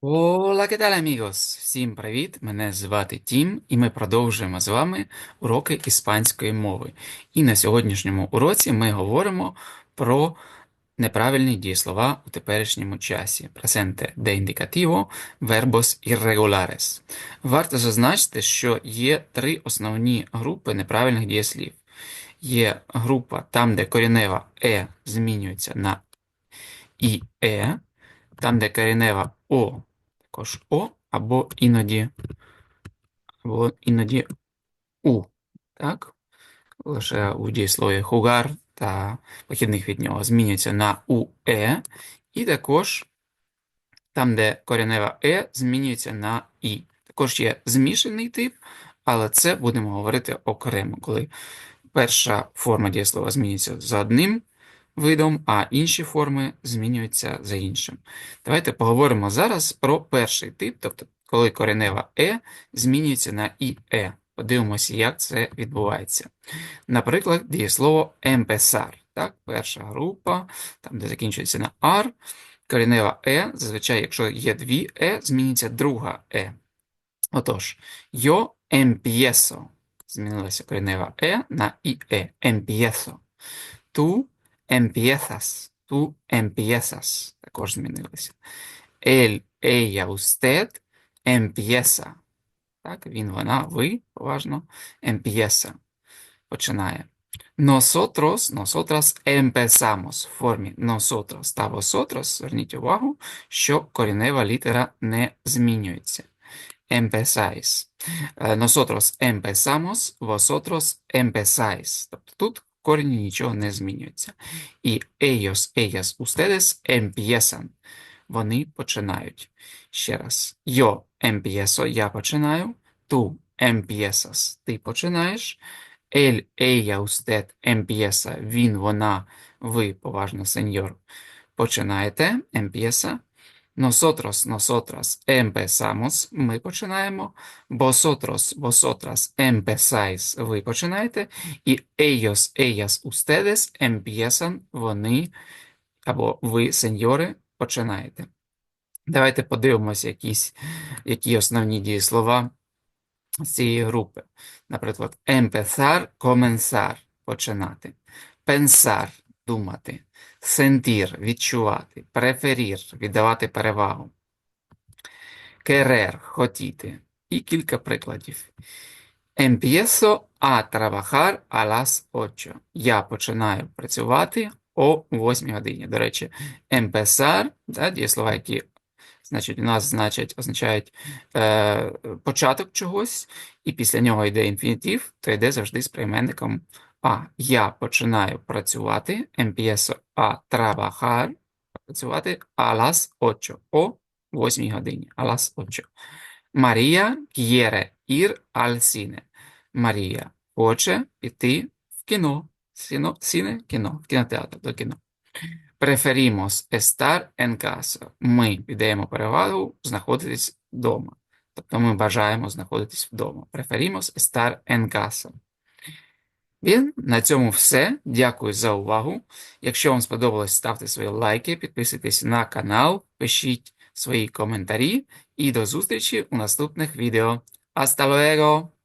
Hola, ¿qué tal, amigos? Всім привіт! Мене звати Тім, і ми продовжуємо з вами уроки іспанської мови. І на сьогоднішньому уроці ми говоримо про неправильні дієслова у теперішньому часі. Presente de indicativo, verbos irregulares. Варто зазначити, що є три основні групи неправильних дієслів. Є група там, де корінева е змінюється на іе, там, де корінева о також О, або іноді, або іноді У. Так? Лише у дієслові хугар та похідних від нього змінюється на УЕ, і також там, де коренева Е, змінюється на І. Також є змішаний тип, але це будемо говорити окремо, коли перша форма дієслова змінюється за одним видом, а інші форми змінюються за іншим. Давайте поговоримо зараз про перший тип, тобто коли коренева е змінюється на іе. Подивимося, як це відбувається. Наприклад, дієслово empezar. Так, Перша група, там, де закінчується на ар. Коренева е, зазвичай, якщо є дві е, зміниться друга е. Отож, yo empiezo. Змінилася коренева е на іе. Empiezo. Tú empiezas. Tú empiezas. Також змінилися. Él, ella, usted empieza. Так, він, вона, ви, поважно. Empieza. Починає. Nosotros, nosotras empezamos в формі nosotros та vosotros. Зверніть увагу, що корінева літера не змінюється. Empezáis. Е, Nosotros empezamos, vosotros empezáis. Тобто тут корені нічого не змінюється. І ellos, ellas, ustedes empiezan. Вони починають. Ще раз. Yo empiezo, я починаю. Tú empiezas, ти починаєш. Él, ella, usted empieza, він, вона, ви, поважно, сеньор, починаєте, empieza. Nosotros, nosotras empezamos, ми починаємо. Vosotros, vosotras empezáis, ви починаєте. І ellos, ellas, ustedes empiezan, вони або ви, сеньори, починаєте. Давайте подивимося якісь, які основні дієслова з цієї групи. Наприклад, empezar, comenzar – починати. Pensar – думати. Sentir – відчувати. Preferir – віддавати перевагу. Querer – хотіти. І кілька прикладів. Empiezo a trabajar a las 8. Я починаю працювати о 8 годині. До речі, empezar, да, дієслова, які значить, у нас значить, означають е, початок чогось, і після нього йде інфінітив, то йде завжди з прийменником а. Я починаю працювати. Empiezo a trabajar. Працювати a las 8. О 8 годині. A las 8. Марія quiere ir al cine. Марія хоче піти в кіно. Сіно, сіне, кіно, в кінотеатр до кіно. Preferimos estar en casa. Ми віддаємо перевагу знаходитись вдома. Тобто ми бажаємо знаходитись вдома. Preferimos estar en casa. Bien, на цьому все. Дякую за увагу. Якщо вам сподобалось, ставте свої лайки, підписуйтесь на канал, пишіть свої коментарі і до зустрічі у наступних відео. Hasta luego!